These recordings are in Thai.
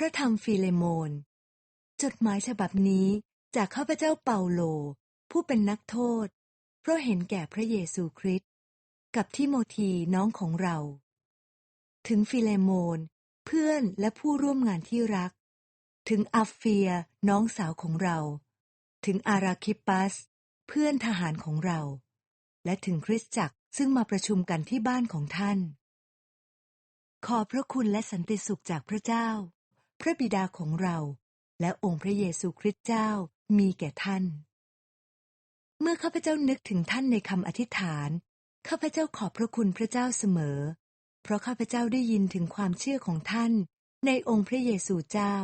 พระธรรมฟิเลโมน จดหมายฉบับนี้จากข้าพเจ้าเปาโล ผู้เป็นนักโทษ เพราะเห็นแก่พระเยซูคริสต์กับทิโมธีน้องของเรา ถึงฟิเลโมน เพื่อนและผู้ร่วมงานที่รัก ถึงอัฟเฟียน้องสาวของเรา ถึงอาราคิปัส เพื่อนทหารของเรา และถึงคริสตจักรซึ่งมาประชุมกันที่บ้านของท่าน ขอพระคุณและสันติสุขจากพระเจ้า พระบิดาของเรา และองค์พระเยซูคริสต์เจ้ามีแก่ท่าน เมื่อข้าพเจ้านึกถึงท่านในคำอธิษฐาน ข้าพเจ้าขอบพระคุณพระเจ้าเสมอ เพราะข้าพเจ้าได้ยินถึงความเชื่อของท่าน ในองค์พระเยซูเจ้า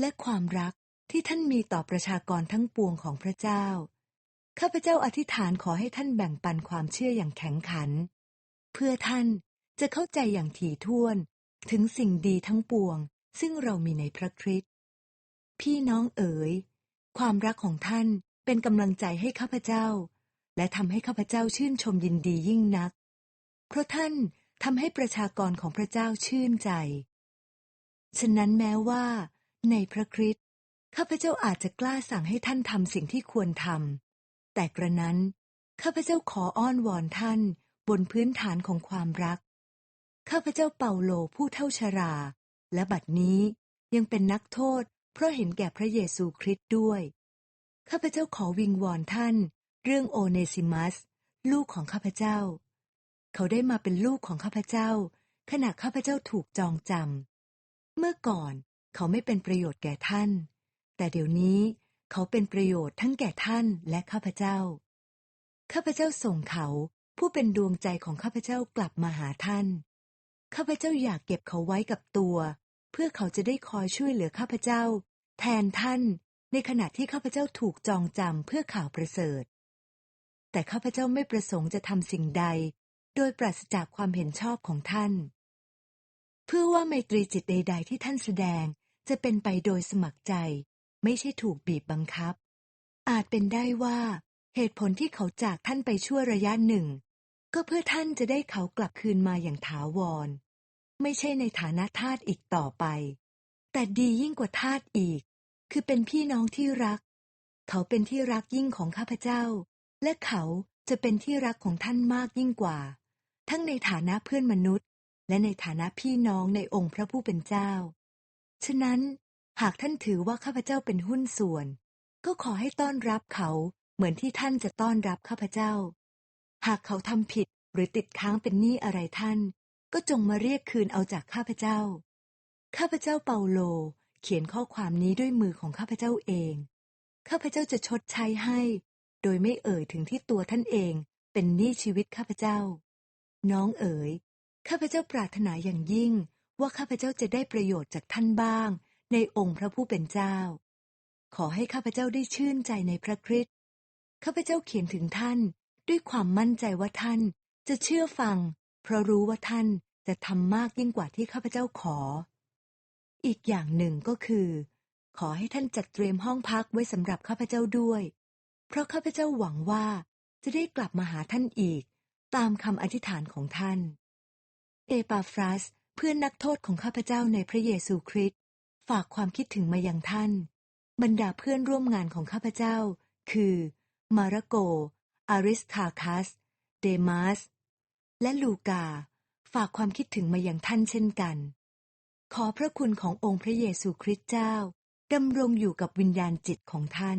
และความรักที่ท่านมีต่อประชากรทั้งปวงของพระเจ้า ข้าพเจ้าอธิษฐานขอให้ท่านแบ่งปันความเชื่ออย่างแข็งขัน เพื่อท่านจะเข้าใจอย่างถี่ถ้วน ถึงสิ่งดีทั้งปวง ซึ่งเรามีในพระคริสต์พี่น้องเอ๋ย ความรักของท่านเป็นกำลังใจให้ข้าพเจ้า และทำให้ข้าพเจ้าชื่นชมยินดียิ่งนัก เพราะท่านทำให้ประชากรของพระเจ้าชื่นใจ ฉะนั้นแม้ว่า ในพระคริสต์ข้าพเจ้าอาจจะกล้าสั่งให้ท่านทำสิ่งที่ควรทำแต่กระนั้น ข้าพเจ้าขออ้อนวอนท่านบนพื้นฐานของความรัก ข้าพเจ้าเปาโลผู้เท่าชรา และบัดนี้ยังเป็นนักโทษ เพราะเห็นแก่พระเยซูคริสต์ด้วย ข้าพเจ้าขอวิงวอนท่าน เรื่องโอเนซิมัส ลูกของข้าพเจ้า เขาได้มาเป็นลูกของข้าพเจ้า ขณะข้าพเจ้าถูกจองจำเมื่อก่อนเขาไม่เป็นประโยชน์แก่ท่าน แต่เดี๋ยวนี้เขาเป็นประโยชน์ทั้งแก่ท่านและข้าพเจ้า ข้าพเจ้าส่งเขาผู้เป็นดวงใจของข้าพเจ้ากลับมาหาท่าน ข้าพเจ้าอยากเก็บเขาไว้กับตัว เพื่อเขาจะได้คอยช่วยเหลือข้าพเจ้า แทนท่าน ในขณะที่ข้าพเจ้าถูกจองจำเพื่อข่าวประเสริฐ แต่ข้าพเจ้าไม่ประสงค์จะทำสิ่งใด โดยปราศจากความเห็นชอบของท่าน เพื่อว่าไมตรีจิตใด ๆ ที่ท่านแสดงจะเป็นไปโดยสมัครใจ ไม่ใช่ถูกบีบบังคับ อาจเป็นได้ว่า เหตุผลที่เขาจากท่านไปชั่วระยะหนึ่ง ก็เพื่อท่านจะได้เขากลับคืนมาอย่างถาวร ไม่ใช่ในฐานะทาสอีกต่อไป แต่ดียิ่งกว่าทาสอีก คือเป็นพี่น้องที่รัก เขาเป็นที่รักยิ่งของข้าพเจ้า และเขาจะเป็นที่รักของท่านมากยิ่งกว่า ทั้งในฐานะเพื่อนมนุษย์ และในฐานะพี่น้องในองค์พระผู้เป็นเจ้า ฉะนั้นหากท่านถือว่าข้าพเจ้าเป็นหุ้นส่วน ก็ขอให้ต้อนรับเขาเหมือนที่ท่านจะต้อนรับข้าพเจ้า หากเขาทำผิดหรือติดค้างเป็นหนี้อะไรท่าน ก็จงมาเรียกคืนเอาจากข้าพเจ้า ข้าพเจ้าเปาโลเขียนข้อความนี้ด้วยมือของข้าพเจ้าเอง ข้าพเจ้าจะชดใช้ให้ โดยไม่เอ่ยถึงที่ตัวท่านเองเป็นหนี้ชีวิตข้าพเจ้า น้องเอ๋ย ข้าพเจ้าปรารถนาอย่างยิ่งว่าข้าพเจ้าจะได้ประโยชน์จากท่านบ้าง ในองค์พระผู้เป็นเจ้า ขอให้ข้าพเจ้าได้ชื่นใจในพระคริสต์ ข้าพเจ้าเขียนถึงท่านด้วยความมั่นใจว่าท่านจะเชื่อฟัง เพราะรู้ว่าท่านจะทำมากยิ่งกว่าที่ข้าพเจ้าขอ อีกอย่างหนึ่งก็คือ ขอให้ท่านจัดเตรียมห้องพักไว้สำหรับข้าพเจ้าด้วย เพราะข้าพเจ้าหวังว่าจะได้กลับมาหาท่านอีก ตามคำอธิษฐานของท่าน เอปาฟรัสเพื่อนนักโทษของข้าพเจ้าในพระเยซูคริสต์ฝากความคิดถึงมายังท่าน บรรดาเพื่อนร่วมงานของข้าพเจ้า คือ มาระโก อาริสทาคัส เดมาส และลูกา ฝากความคิดถึงมาอย่างท่านเช่นกัน ขอพระคุณขององค์พระเยซูคริสต์เจ้าดำรงอยู่กับวิญญาณจิตของท่าน